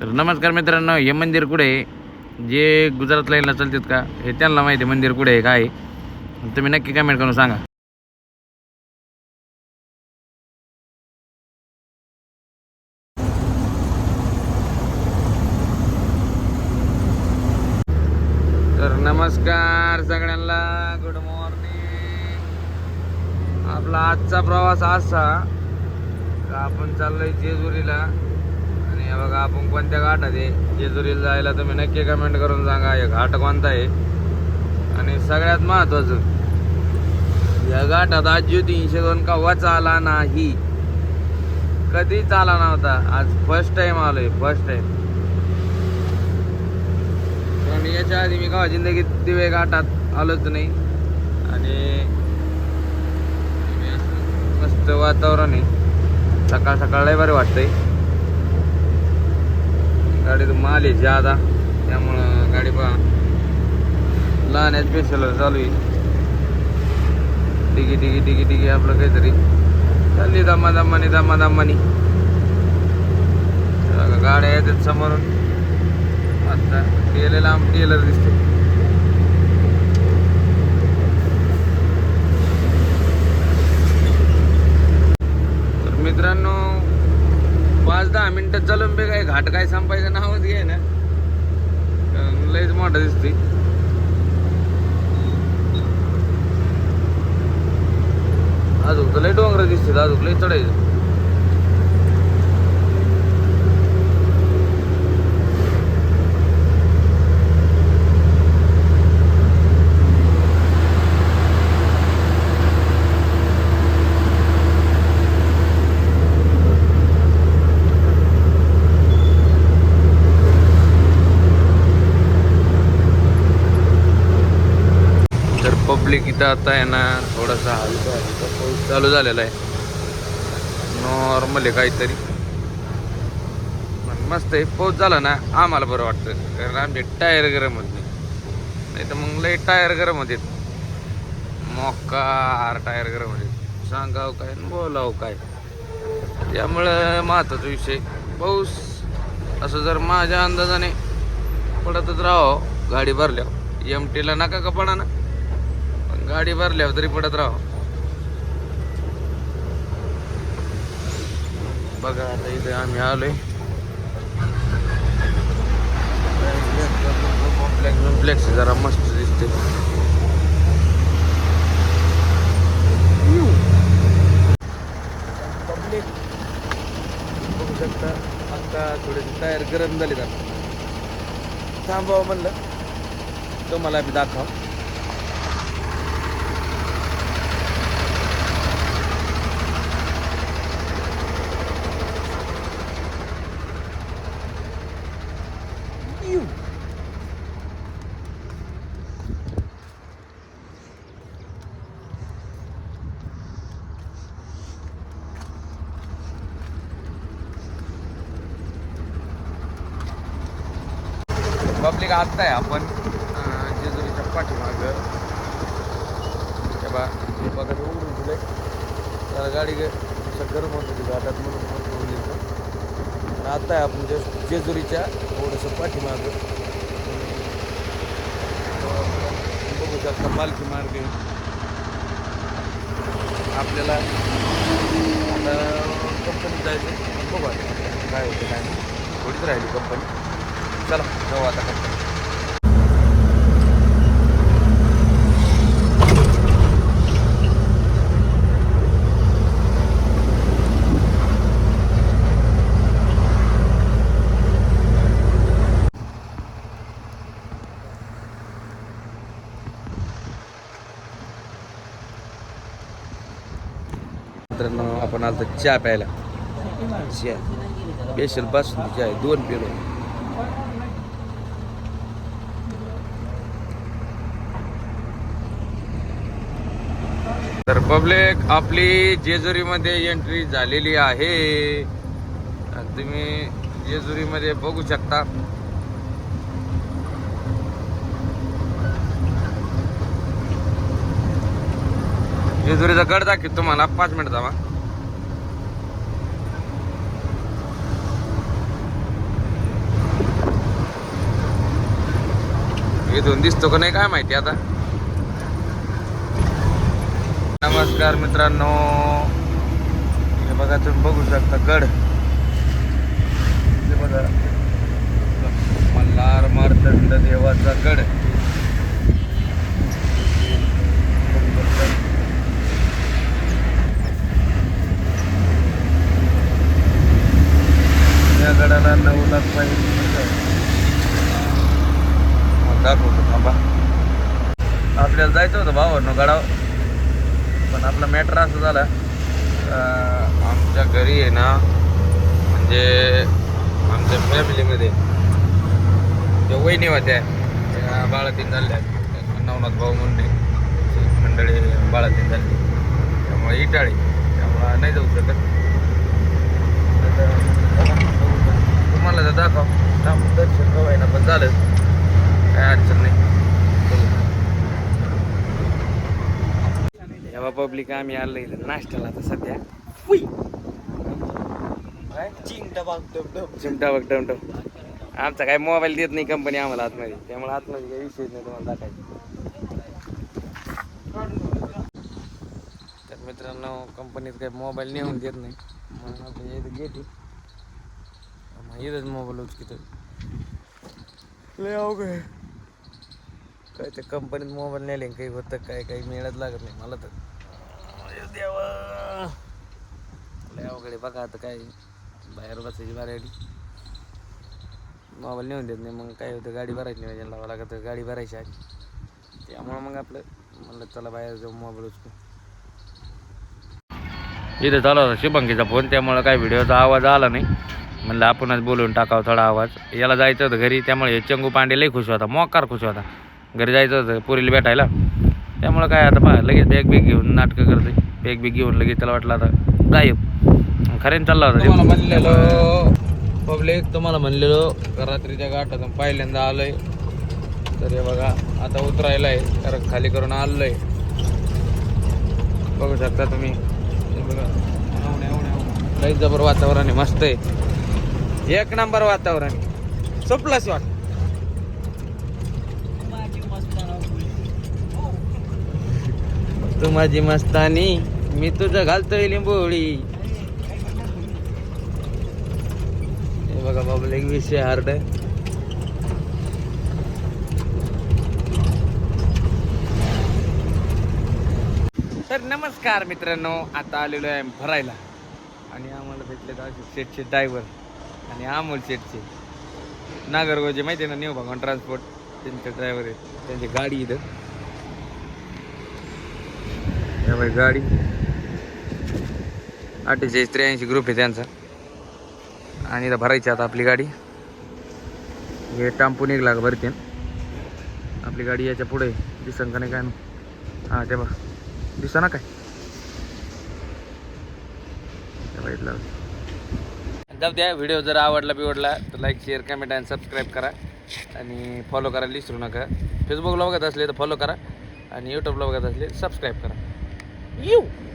तर नमस्कार मित्रांनो हे मंदिर कुठे आहे? जे गुजरात लाईनला चालतात का? हे त्यांना माहिती आहे मंदिर कुठे आहे काय तुम्ही नक्की कमेंट करून सांगा. तर नमस्कार सगळ्यांना गुड मॉर्निंग आपला आजचा प्रवास असा आपण चाललोय जेजुरीला. हे बघा आपण कोणत्या घाटात आहे? जेजुरीला जायला तुम्ही नक्की कमेंट करून सांगा हे घाट कोणता आहे? आणि सगळ्यात महत्वाचं या घाटात आजी तीनशे दोन कव्वाच आला नाही. कधीच आला नव्हता? आज फर्स्ट टाइम आलोय फर्स्ट टाइम पण याच्या आधी मी कवा जिंदगीत दिवे घाटात आलोच नाही. आणि मस्त वातावरण आहे. सकाळ सकाळ लय बरं वाटतंय. गाडीत माल आहे ज्यादा त्यामुळं गाडी पहा. लहान स्पेशल चालू आहे. डिगी डिगी डिगी डिगी आपलं काहीतरी. चालली दम्मा दम्मानी दम्मा दम्मानी गाड्या येतात समोरून. आता टेलर लांब टेलर दिसते. तर मित्रांनो पाच दहा मिनटं चालून बे काय घाट काय संपायचं ना? कारण लयच दिसते अजून लय डोंगर दिसते अजून लय चढायचं तर पब्लिक इथं आता आहे ना थोडासा हलका हलका पाऊस चालू झालेला आहे. नॉर्मल आहे काहीतरी. पण मस्त आहे पाऊस झाला ना आम्हाला बरं वाटतं. कारण आमचे टायर गरम होत नाही. नाही तर मग लय टायर गरम होते. मोकार टायर गरम होते. सांगावं काय बोलावं काय. त्यामुळं महत्त्वाचा विषय पाऊस असं जर माझ्या अंदाजाने पडतच राहावं गाडी भरल्यावर. एम टीला नका का पडा ना? गाडी भरल्यावर तरी पडत राहा. बघा आता इथे आम्ही आलोय. कॉम्प्लेक्स जरा मस्त दिसते पब्लिक बघू शकता आता थोडेसे टायर गरम झाले जातात थांबावं म्हणलं. तुम्हाला बी दाखवा. पब्लिक आत्ता आहे आपण. अं, जेजुरीच्या पाठीमागं. हे बा बघा उघडून त्याला गाडी ग- गरम होत होती घाटात म्हणून आता आहे आपण जेजुरीच्या थोडंसं पाठीमागं. बघू शकता पालखी मार्ग आपल्याला आता कंपनीत जायचं बघू आता काय होतं काय नाही. थोडीच राहिली कंपनी चला जाऊ आता कंपनी मित्रांनो आपण आता चहा प्यायला. चहा. स्पेशल बासुंदी चहा आहे दोन पिलो तर पब्लिक आपली जेजुरीमध्ये एंट्री झालेली आहे. तुम्ही जेजुरीमध्ये बघू शकता. जेजुरीचा गड दाखवतो तुम्हाला. पाच मिनिट जावा इथून दिसतो का नाही काय माहिती आता. नमस्कार मित्रांनो. हे बघा तुम्ही बघू शकता गड. बघा. मल्हार मारदंड देवाचा गड. दाखवतो थांबा आपल्याला जायचं होतं भावानं गडावर. पण आपला मॅटर असं झाला. आमच्या घरी आहे ना म्हणजे आमच्या फॅमिलीमध्ये त्या वहिनी होत्या त्या बाळातीन झाल्या. नवनाथ भाऊ मुंडे. मंडळी बाळातीन झाली. त्यामुळे इटाळी. त्यामुळे नाही जाऊ शकत तर तुम्हाला तर दाखव थांब, दर्शन कवाय ना पण झालं काय अडचण नाही तेव्हा पब्लिक आम्ही आलो इथं नाश्त्याला आता सध्या. काय? चिमटा बघ टमटम आमचा काय मोबाईल देत नाही कंपनी आम्हाला आतमध्ये. त्यामुळे आतमध्ये काही विषय नाही तुम्हाला दाखायचं तर मित्रांनो कंपनीत काही मोबाईल नेऊन देत नाही. म्हणून आपण इथं गेट मग इथंच मोबाईल उचकितो लय अवघड. काय ते कंपनीत मोबाईल नेले काही होतं काय काही मिळत लागत नाही. मला तर. देवा. लय बघा आता काय बाहेर बसायची बारी मोबाईल नेऊन देत नाही मग काय होतं गाडी भरायची नाही लावा लागत गाडी भरायची आधी. त्यामुळं मग आपलं म्हणलं चला बाहेर जाऊ मोबाईल उचकू इथं चालू होता शुभंकीचा फोन त्यामुळं काय व्हिडिओचा आवाज आला नाही. म्हणलं आपणच बोलून टाकावं थोडा आवाज. याला जायचं होतं घरी त्यामुळे हे चंगू पांडे लई खुश होता मोकार खुश होता. घरी जायचं होतं पुरीला भेटायला. त्यामुळं काय आता पहा लगेच बॅग बिग घेऊन नाटकं करते बॅग बिग घेऊन लगेच त्याला वाटलं आता गायब. खरेन चालला होता तुम्हाला म्हणलेलो पब्लिक तुम्हाला म्हणलेलो रात्रीच्या गाठातून पहिल्यांदा आलोय. तर हे बघा आता उतरायला आहे कारण खाली करून आलोय. बघू शकता तुम्ही. हे बघा. लई जबर वातावरण आहे मस्त आहे. एक नंबर वातावरण संपलाच वाट तू माझी मस्तानी मी तुझं घालतोय लिंबोळी. हे बघा बाबा एक विषय हार्ड आहे. तर नमस्कार मित्रांनो आता आलेलो आहे भरायला. आणि आम्हाला भेटले तर असे शेटचे ड्रायव्हर आणि अमोल शेटचे नागरगोजे माहिती आहे ना न्यू भगवान ट्रान्सपोर्ट त्यांचे ड्रायव्हर आहेत. त्यांची गाडी इथं. त्यामुळे बाई गाडी अठ्ठेचाळीस त्र्याऐंशी ग्रुप आहे त्यांचा. आणि इथं भरायची आता आपली गाडी. हे टांपून निघला का भरते आपली गाडी याच्यापुढे दिसन का नाही काय ना हां ते बघ. दिसा ना काय? त्या जाऊ द्या व्हिडिओ जर आवडला बिवडला तर लाईक शेअर कमेंट आणि सबस्क्राईब करा. आणि फॉलो करायला विसरू नका. फेसबुकला बघत असले तर फॉलो करा. आणि यूट्यूबला बघत असले सबस्क्राईब करा. you.